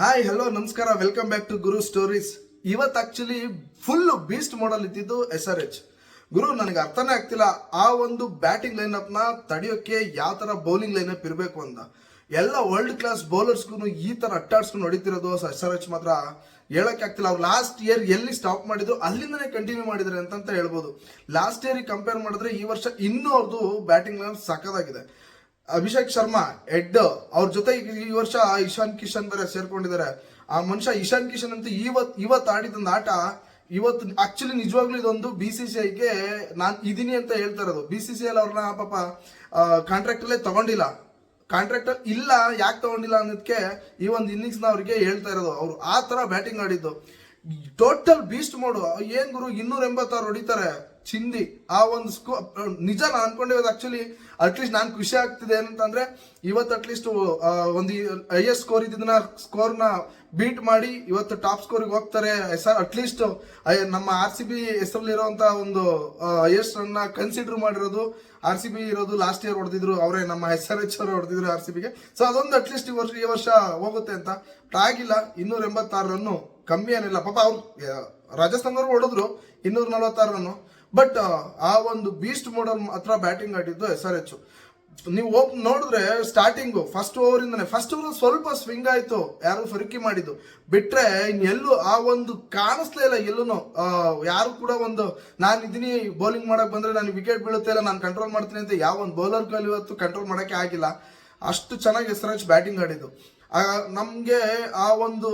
Hi hello ನಮಸ್ಕಾರ welcome back to Guru stories ಇವತ್ತು actually full beast model ಇದ್ದಿದ್ದು S R H ಗುರು, ನನಗೆ ಅರ್ಥನೇ ಆಗ್ತಿಲ್ಲ, ಆ ಒಂದು ಬ್ಯಾಟಿಂಗ್ ಲೈನಪ್ನ ತಡೆಯೋಕೆ ಯಾವ ತರ ಬೌಲಿಂಗ್ ಲೈನಪ್ ಇರಬೇಕು ಅಂತ. ಎಲ್ಲ ವರ್ಲ್ಡ್ ಕ್ಲಾಸ್ ಬೌಲರ್ಸ್ಗೂ ಈ ತರ ಅಟ್ಟಾಡ್ಸ್ಕೊಂಡು ನಡೀತಿರೋದು ಎಸ್ ಆರ್ ಎಚ್ ಮಾತ್ರ ಹೇಳಕ್ ಆಗ್ತಿಲ್ಲ. ಅವ್ರು ಲಾಸ್ಟ್ ಇಯರ್ ಎಲ್ಲಿ ಸ್ಟಾಪ್ ಮಾಡಿದ್ರು, ಅಲ್ಲಿಂದನೇ ಕಂಟಿನ್ಯೂ ಮಾಡಿದ್ರೆ ಅಂತ ಹೇಳ್ಬೋದು. ಲಾಸ್ಟ್ ಇಯರ್ ಕಂಪೇರ್ ಮಾಡಿದ್ರೆ ಈ ವರ್ಷ ಇನ್ನೂ ಅವ್ರದ್ದು ಬ್ಯಾಟಿಂಗ್ ಲೈನ್ ಸಖತ್ತಾಗಿದೆ. ಅಭಿಷೇಕ್ ಶರ್ಮಾ ಹೆಡ್ ಅವ್ರ ಜೊತೆ ಈ- ವರ್ಷ ಇಶಾನ್ ಕಿಶನ್ ಬೇರೆ ಸೇರ್ಕೊಂಡಿದ್ದಾರೆ ಆ ಮನುಷ್ಯ ಇಶಾನ್ ಕಿಶನ್ ಅಂತ ಇವತ್ ಇವತ್ ಆಡಿದ ಆಟ, ಇವತ್ತು ಆಕ್ಚುಲಿ ನಿಜವಾಗ್ಲೂ ಇದೊಂದು ಬಿ ಸಿ ಸಿ ಐಗೆ ನಾನ್ ಇದೀನಿ ಅಂತ ಹೇಳ್ತಾ ಇರೋದು. ಬಿ ಸಿ ಸಿ ಎಲ್ ಅವ್ರನ್ನ ಪಾಪ ಕಾಂಟ್ರಾಕ್ಟ್ ಅಲ್ಲೇ ತಗೊಂಡಿಲ್ಲ. ಕಾಂಟ್ರಾಕ್ಟ್ ಇಲ್ಲ, ಯಾಕೆ ತಗೊಂಡಿಲ್ಲ ಅನ್ನೋದಕ್ಕೆ ಈ ಒಂದು ಇನ್ನಿಂಗ್ಸ್ನ ಅವ್ರಿಗೆ ಹೇಳ್ತಾ ಇರೋದು. ಅವ್ರು ಆ ತರ ಬ್ಯಾಟಿಂಗ್ ಆಡಿದ್ದು. ಟೋಟಲ್ ಬೀಸ್ಟ್ ಮೋಡು ಏನ್ ಗುರು, ಇನ್ನೂರ ಎಂಬತ್ತಾರು ಹೊಡಿತಾರೆ. ಚಿಂದಿ. ಆ ಒಂದು ಸ್ಕೋ ನಿಜ ನಾನು ಅನ್ಕೊಂಡಿರೋದು ಆಕ್ಚುಲಿ ಅಟ್ಲೀಸ್ಟ್ ನಾನು ಖುಷಿ ಆಗ್ತಿದೆ ಏನಂತಂದ್ರೆ ಇವತ್ತು ಅಟ್ಲೀಸ್ಟ್ ಒಂದು ಹೈಯೆಸ್ಟ್ ಸ್ಕೋರ್ ಇದ್ದಿದ್ದನ್ನ ಸ್ಕೋರ್ನ ಬೀಟ್ ಮಾಡಿ ಇವತ್ತು ಟಾಪ್ ಸ್ಕೋರಿಗೆ ಹೋಗ್ತಾರೆ. ಸರ್ ಅಟ್ಲೀಸ್ಟ್ ನಮ್ಮ ಆರ್ ಸಿ ಬಿ ಹೆಸರಲ್ಲಿರುವಂತ ಒಂದು ಹೈಯೆಸ್ಟ್ ರನ್ನ ಕನ್ಸಿಡರ್ ಮಾಡಿರೋದು ಆರ್ ಸಿ ಬಿ ಇರೋದು ಲಾಸ್ಟ್ ಇಯರ್ ಹೊಡೆದಿದ್ರು. ಅವರೇ ನಮ್ಮ ಎಸ್ ಆರ್ ಎಚ್ ಅವರು ಹೊಡೆದಿದ್ರು ಆರ್ ಸಿ ಬಿಗೆ ಸೊ ಅದೊಂದು ಅಟ್ಲೀಸ್ಟ್ ಈ ವರ್ಷ ಈ ವರ್ಷ ಹೋಗುತ್ತೆ ಅಂತ. ಆಗಿಲ್ಲ, ಇನ್ನೂರ ಎಂಬತ್ತಾರು ರನ್ನು ಕಮ್ಮಿ ಏನಿಲ್ಲ. ಪಾಪ ಅವ್ರು ರಾಜಸ್ಥಾನದವ್ರು ಹೊಡೆದ್ರು ಇನ್ನೂರ ನಲ್ವತ್ತಾರು ರನ್ನು ಬಟ್ ಆ ಒಂದು ಬೀಸ್ಟ್ ಮೋಡಲ್ ಹತ್ರ ಬ್ಯಾಟಿಂಗ್ ಆಡಿದ್ದು ಎಸ್ ಆರ್ ಎಚ್ ನೀವು ಓಪ್, ನೋಡಿದ್ರೆ ಸ್ಟಾರ್ಟಿಂಗು ಫಸ್ಟ್ ಓವರ್ ಇಂದಾನೆ. ಫಸ್ಟ್ ಓವರ್ ಸ್ವಲ್ಪ ಸ್ವಿಂಗ್ ಆಯ್ತು. ಯಾರು ಫರಿಕಿ ಮಾಡಿದ್ದು. ಬಿಟ್ರೆ ಎಲ್ಲೂ ಆ ಒಂದು ಕಾಣಿಸ್ಲೇ ಇಲ್ಲ ಎಲ್ಲೂ ಯಾರು ಕೂಡ ಒಂದು, ನಾನು ಇದೀನಿ ಬೌಲಿಂಗ್ ಮಾಡೋಕೆ ಬಂದ್ರೆ ನಾನು ವಿಕೆಟ್ ಬೀಳುತ್ತೆ ಇಲ್ಲ, ನಾನು ಕಂಟ್ರೋಲ್ ಮಾಡ್ತೀನಿ ಅಂತ ಯಾವ ಒಂದು ಬೌಲರ್ ಕೈಲಿ ಇವತ್ತು ಕಂಟ್ರೋಲ್ ಮಾಡಕ್ಕೆ ಆಗಿಲ್ಲ. ಅಷ್ಟು ಚೆನ್ನಾಗಿ ಆರ್ ಬ್ಯಾಟಿಂಗ್ ಆಡಿದ್ದು. ನಮ್ಗೆ ಆ ಒಂದು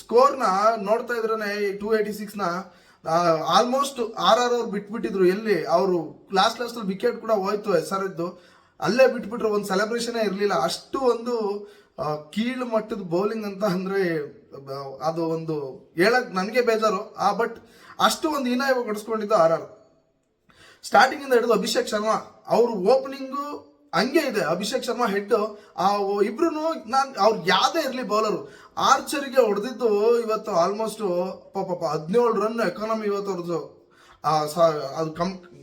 ಸ್ಕೋರ್ನ ನೋಡ್ತಾ ಇದ್ರೆ ಟೂ ಏಯ್ಟಿ ಸಿಕ್ಸ್ನ ಆಲ್ಮೋಸ್ಟ್ ಆರ್ ಆರ್ ಅವ್ರು ಬಿಟ್ಬಿಟ್ಟಿದ್ರು ಎಲ್ಲಿ? ಅವರು ಲಾಸ್ಟ್ ಲಾಸ್ಟ್ ಅಲ್ಲಿ ವಿಕೆಟ್ ಕೂಡ ಹೋಯ್ತು ಎದ್ದು ಅಲ್ಲೇ ಬಿಟ್ಬಿಟ್ರು, ಒಂದು ಸೆಲೆಬ್ರೇಷನ್ ಇರಲಿಲ್ಲ. ಅಷ್ಟು ಒಂದು ಕೀಳು ಮಟ್ಟದ ಬೌಲಿಂಗ್ ಅಂತ ಅಂದ್ರೆ ಅದು ಒಂದು ಹೇಳಕ್ ನನಗೆ ಬೇಜಾರು. ಆ ಬಟ್ ಅಷ್ಟು ಒಂದು ಹೀನಾಯ ಕೊಡಿಸ್ಕೊಂಡಿದ್ದು ಆರ್ ಆರ್ ಸ್ಟಾರ್ಟಿಂಗ್ ಇಂದ ಹಿಡಿದು ಅಭಿಷೇಕ್ ಶರ್ಮಾ, ಅವರು ಓಪನಿಂಗು ಹಂಗೆ ಇದೆ. ಅಭಿಷೇಕ್ ಶರ್ಮಾ ಹೆಡ್ ಆ ಇಬ್ರು ನಾನು ಅವ್ರು ಯಾವ್ದೇ ಇರಲಿ ಬೌಲರು ಆರ್ಚರಿಗೆ ಹೊಡೆದಿದ್ದು ಇವತ್ತು ಆಲ್ಮೋಸ್ಟ್ ಪಾಪ ಹದಿನೇಳು ರನ್ ಎಕಾನಮಿ ಇವತ್ತು ಅವ್ರದ್ದು ಅದು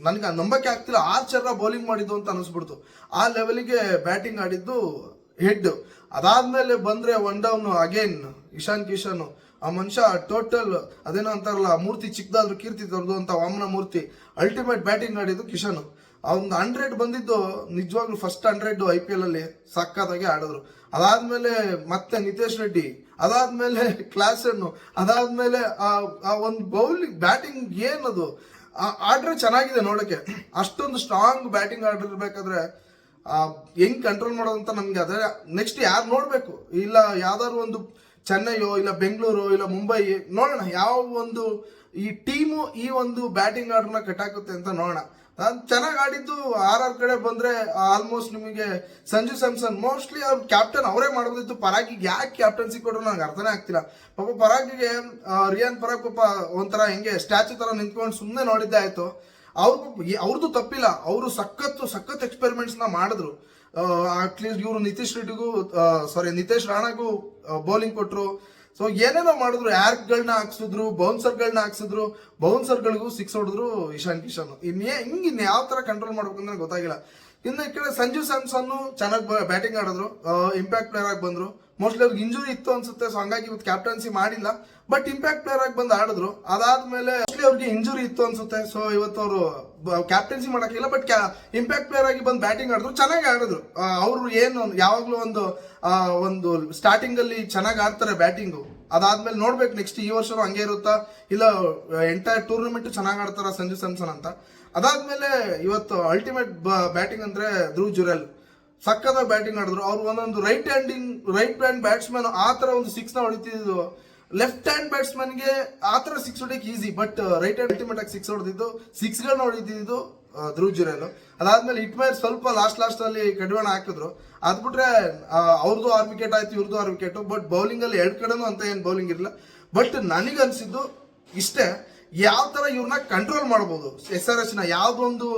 ನನಗೆ ನಂಬಕ್ಕೆ ಆಗ್ತಿಲ್ಲ. ಆರ್ಚರ್ನ ಬೌಲಿಂಗ್ ಮಾಡಿದ್ದು ಅಂತ ಅನಿಸ್ಬಿಡ್ತು. ಆ ಲೆವೆಲಿಗೆ ಬ್ಯಾಟಿಂಗ್ ಆಡಿದ್ದು ಹೆಡ್ ಅದಾದ್ಮೇಲೆ ಬಂದ್ರೆ one down again Ishan Kishan. ಆ ಮನುಷ್ಯ ಟೋಟಲ್ ಅದೇನೋ ಅಂತಾರಲ್ಲ, ಮೂರ್ತಿ ಚಿಕ್ಕದಾದ್ರು ಕೀರ್ತಿ ತರದು ಅಂತ ವಾಮನ ಮೂರ್ತಿ. ಅಲ್ಟಿಮೇಟ್ ಬ್ಯಾಟಿಂಗ್ ಆಡಿದ್ದು ಕಿಶನ್. ಅವ್ನು ಹಂಡ್ರೆಡ್ ಬಂದಿದ್ದು ನಿಜವಾಗ್ಲೂ first hundred I P L ಅಲ್ಲಿ ಸಕ್ಕತ್ತಾಗಿ ಆಡಿದ್ರು. ಅದಾದ್ಮೇಲೆ ಮತ್ತೆ ನಿತೇಶ್ ರೆಡ್ಡಿ ಅದಾದ್ಮೇಲೆ ಕ್ಲಾಸನ್ನು ಅದಾದ್ಮೇಲೆ ಆ ಒಂದು ಬೌಲಿಂಗ್ ಬ್ಯಾಟಿಂಗ್ ಏನದು? ಆಡ್ರೆ ಚೆನ್ನಾಗಿದೆ ನೋಡಕ್ಕೆ. ಅಷ್ಟೊಂದು ಸ್ಟ್ರಾಂಗ್ ಬ್ಯಾಟಿಂಗ್ ಆಡಿರ್ಬೇಕಾದ್ರೆ ಆ, ಹೆಂಗ್ ಕಂಟ್ರೋಲ್ ಮಾಡೋದಂತ ನಮ್ಗೆ ಅದೇ ನೆಕ್ಸ್ಟ್ ಯಾರು ನೋಡ್ಬೇಕು? ಇಲ್ಲ ಯಾವ್ದಾದ್ರು ಒಂದು ಚೆನ್ನೈಯೋ ಇಲ್ಲ ಬೆಂಗಳೂರು ಇಲ್ಲ ಮುಂಬೈ ನೋಡೋಣ. ಯಾವ ಒಂದು ಈ ಟೀಮು ಈ ಒಂದು ಬ್ಯಾಟಿಂಗ್ ಆರ್ಡರ್ನ ಕಟ್ಟಾಕುತ್ತೆ ಅಂತ ನೋಡೋಣ. ನಾನು ಚೆನ್ನಾಗಿ ಆಡಿದ್ದು ಆರ್ ಆರ್ ಕಡೆ ಬಂದ್ರೆ ಆಲ್ಮೋಸ್ಟ್ ನಿಮಗೆ ಸಂಜು ಸ್ಯಾಮ್ಸನ್. ಮೋಸ್ಟ್ಲಿ ಅವ್ರ ಕ್ಯಾಪ್ಟನ್ ಅವರೇ ಮಾಡೋದಿತ್ತು ಪರಾಗಿಗೆ ಯಾಕೆ ಕ್ಯಾಪ್ಟನ್ಸಿ ಕೊಟ್ಟರು ನನಗೆ ಅರ್ಥನೇ ಆಗ್ತಿಲ್ಲ. ಪಾಪ ಪರಾಗಿಗೆ ರಿಯಾನ್ ಪರಾಗ್ ಪಾಪ ಒಂಥರ ಹೆಂಗೆ ಸ್ಟ್ಯಾಚು ತರ ನಿಂತ್ಕೊಂಡು ಸುಮ್ಮನೆ ನೋಡಿದ್ದೆ ಆಯ್ತು. ಅವ್ರು ಅವ್ರದ್ದು ತಪ್ಪಿಲ್ಲ. ಅವರು ಸಖತ್ತು, ಸಖತ್ ಎಕ್ಸ್ಪೆರಿಮೆಂಟ್ಸ್ನ ಮಾಡಿದ್ರು. ಅಟ್ಲೀಸ್ಟ್ ಇವರು ನಿತೀಶ್ ರೆಡ್ಡಿಗೂ ಸಾರಿ ನಿತೇಶ್ ರಾಣಾಗೂ ಬೌಲಿಂಗ್ ಕೊಟ್ರು. ಸೊ ಏನೇನೋ ಮಾಡಿದ್ರು, ಯಾರ್ಗಳನ್ನ ಹಾಕ್ಸಿದ್ರು ಬೌನ್ಸರ್ಗಳನ್ನ ಹಾಕ್ಸಿದ್ರು ಬೌನ್ಸರ್ಗಳಿಗೂ ಸಿಕ್ಸ್ ಹೊಡೆದ್ರು ಇಶಾನ್ ಕಿಶನ್. ಇನ್ನೇ ಹಿಂಗೆ ಇನ್ ಯಾವ ತರ ಕಂಟ್ರೋಲ್ ಮಾಡ್ಬೇಕು ಅಂತ ಗೊತ್ತಾಗಿಲ್ಲ. ಇನ್ನು ಈ ಕಡೆ ಸಂಜು ಸ್ಯಾಮ್ಸನ್ ಚೆನ್ನಾಗಿ ಬ್ಯಾಟಿಂಗ್ ಆಡಿದ್ರು. ಇಂಪ್ಯಾಕ್ಟ್ ಪ್ಲೇಯರ್ ಆಗಿ ಬಂದ್ರು. ಮೋಸ್ಟ್ಲಿ ಅವ್ರಿಗೆ ಇಂಜುರಿ ಇತ್ತು ಅನ್ಸುತ್ತೆ ಸೊ ಹಂಗಾಗಿ ಇವತ್ತು ಕ್ಯಾಪ್ಟನ್ಸಿ ಮಾಡಿಲ್ಲ. ಬಟ್ ಇಂಪ್ಯಾಕ್ಟ್ ಪ್ಲೇಯರ್ ಆಗಿ ಬಂದು ಆಡಿದ್ರು. ಅದಾದ್ಮೇಲೆ ಮೋಸ್ಟ್ಲಿ ಅವ್ರಿಗೆ ಇಂಜುರಿ ಇತ್ತು ಅನ್ಸುತ್ತೆ ಸೊ ಇವತ್ತು ಅವರು ಕ್ಯಾಪ್ಟನ್ಸಿ ಮಾಡೋಕ್ಕಿಲ್ಲ ಬಟ್ ಇಂಪ್ಯಾಕ್ಟ್ ಪ್ಲೇಯರ್ ಆಗಿ ಬಂದು ಬ್ಯಾಟಿಂಗ್ ಆಡಿದ್ರು, ಚೆನ್ನಾಗಿ ಆಡಿದ್ರು. ಅವರು ಏನು ಯಾವಾಗಲೂ ಒಂದು ಒಂದು ಸ್ಟಾರ್ಟಿಂಗಲ್ಲಿ ಚೆನ್ನಾಗಿ ಆಡ್ತಾರೆ ಬ್ಯಾಟಿಂಗು ಅದಾದ್ಮೇಲೆ ನೋಡ್ಬೇಕು ನೆಕ್ಸ್ಟ್ ಈ ವರ್ಷನೂ ಹಂಗೆ ಇರುತ್ತಾ? ಇಲ್ಲ ಎಂಟೈರ್ ಟೂರ್ನಮೆಂಟ್ ಚೆನ್ನಾಗಿ ಆಡ್ತಾರ ಸಂಜು ಸ್ಯಾಮ್ಸನ್ ಅಂತ? ಅದಾದ್ಮೇಲೆ ಇವತ್ತು ಅಲ್ಟಿಮೇಟ್ ಬ್ಯಾಟಿಂಗ್ ಅಂದ್ರೆ ಧ್ರುವ್ ಜುರೆಲ್. ಸಕ್ಕದ ಬ್ಯಾಟಿಂಗ್ ಆಡಿದ್ರು. ಅವ್ರು ಒಂದೊಂದು right handing right hand batsman ಆ ತರ ಒಂದು ಸಿಕ್ಸ್ನ ಹೊಡಿತಿದ್ದು ಲೆಫ್ಟ್ ಹ್ಯಾಂಡ್ ಬ್ಯಾಟ್ಸ್ಮನ್ಗೆ ಆ ತರ six ಹೊಡಿಯಕ್ಕೆ easy but right hand ultimate ಆಗಿ ಸಿಕ್ಸ್ ಹೊಡೆದಿದ್ದು ಸಿಕ್ಸ್ ಗಳನ್ನ ಹೊಡಿತಿದ್ದು ಧ್ರುವ್ ಜುರೇಲ್ ಅದಾದ್ಮೇಲೆ ಹಿಟ್ಮೇರ್ ಸ್ವಲ್ಪ ಲಾಸ್ಟ್ ಲಾಸ್ಟ್ ಅಲ್ಲಿ ಕಡಿವಾಣ ಹಾಕಿದ್ರು. ಅದ್ಬಿಟ್ರೆ ಅವ್ರದ್ದು ಆರ್ ವಿಕೆಟ್ ಆಯ್ತು ಇವ್ರದ್ದು ಆರ್ ವಿಕೆಟ್ ಬಟ್ ಬೌಲಿಂಗ್ ಅಲ್ಲಿ ಎರಡ್ ಕಡೆನೂ ಅಂತ ಏನ್ ಬೌಲಿಂಗ್ ಇರಲಿಲ್ಲ. ಬಟ್ ನನಗನ್ಸಿದ್ದು ಇಷ್ಟೇ, ಯಾವ ತರ ಇವ್ರನ್ನ ಕಂಟ್ರೋಲ್ ಮಾಡ್ಬೋದು. ಎಸ್ ಆರ್ ಎಸ್ನ ಯಾವ್ದೊಂದು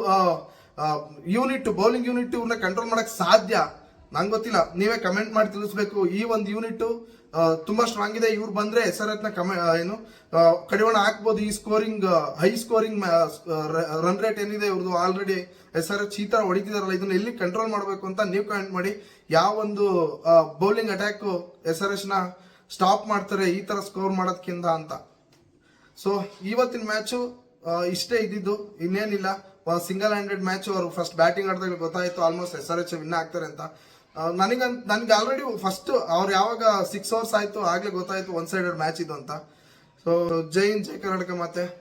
ಯೂನಿಟ್ ಬೌಲಿಂಗ್ ಯೂನಿಟ್ ಇವ್ರನ್ನ ಕಂಟ್ರೋಲ್ ಮಾಡಕ್ ಸಾಧ್ಯ? ನಂಗೆ ಗೊತ್ತಿಲ್ಲ. ನೀವೇ ಕಮೆಂಟ್ ಮಾಡಿ ತಿಳಿಸ್ಬೇಕು. ಈ ಒಂದು ಯೂನಿಟ್ ತುಂಬಾ ಸ್ಟ್ರಾಂಗ್ ಇದೆ. ಇವ್ರು ಬಂದ್ರೆ ಎಸ್ ಆರ್ ಎತ್ನ ಕಮೆ ಏನು ಕಡಿವಾಣ ಹಾಕ್ಬೋದು. ಈ scoring high scoring run rate ಏನಿದೆ ಇವ್ರದ್ದು ಆಲ್ರೆಡಿ ಎಸ್ ಆರ್ ಎಚ್ ಈ ತರ ಹೊಡಿತಿದಾರಲ್ಲ, ಇದನ್ನ ಎಲ್ಲಿ ಕಂಟ್ರೋಲ್ ಮಾಡಬೇಕು ಅಂತ ನೀವು ಕಮೆಂಟ್ ಮಾಡಿ. ಯಾವ ಒಂದು ಬೌಲಿಂಗ್ ಅಟ್ಯಾಕ್ ಎಸ್ ಆರ್ ಎಚ್ನ ನ ಸ್ಟಾಪ್ ಮಾಡ್ತಾರೆ, ಈ ತರ ಸ್ಕೋರ್ ಮಾಡೋದಕ್ಕಿಂತ ಅಂತ. ಸೊ ಇವತ್ತಿನ ಮ್ಯಾಚು ಇಷ್ಟೇ ಇದ್ದಿದ್ದು. ಇನ್ನೇನಿಲ್ಲ. ಸಿಂಗಲ್ ಹ್ಯಾಂಡೆಡ್ ಮ್ಯಾಚ್ ಅವರು ಫಸ್ಟ್ ಬ್ಯಾಟಿಂಗ್ ಆಡಿದಾಗ ಗೊತ್ತಾಯ್ತು almost S R H win ಆಗ್ತಾರೆ ಅಂತ. ನನಗೆ ನನಗೆ ಆಲ್ರೆಡಿ ಫಸ್ಟ್ ಅವ್ರು ಯಾವಾಗ ಸಿಕ್ಸ್ ಅವರ್ಸ್ ಆಯ್ತು ಆಗ್ಲೇ ಗೊತ್ತಾಯ್ತು ಒನ್ ಸೈಡೆಡ್ ಮ್ಯಾಚ್ ಇದು ಅಂತ. ಸೊ ಜೈ ಇನ್ ಜೈ ಕರ್ನಾಟಕ ಮತ್ತೆ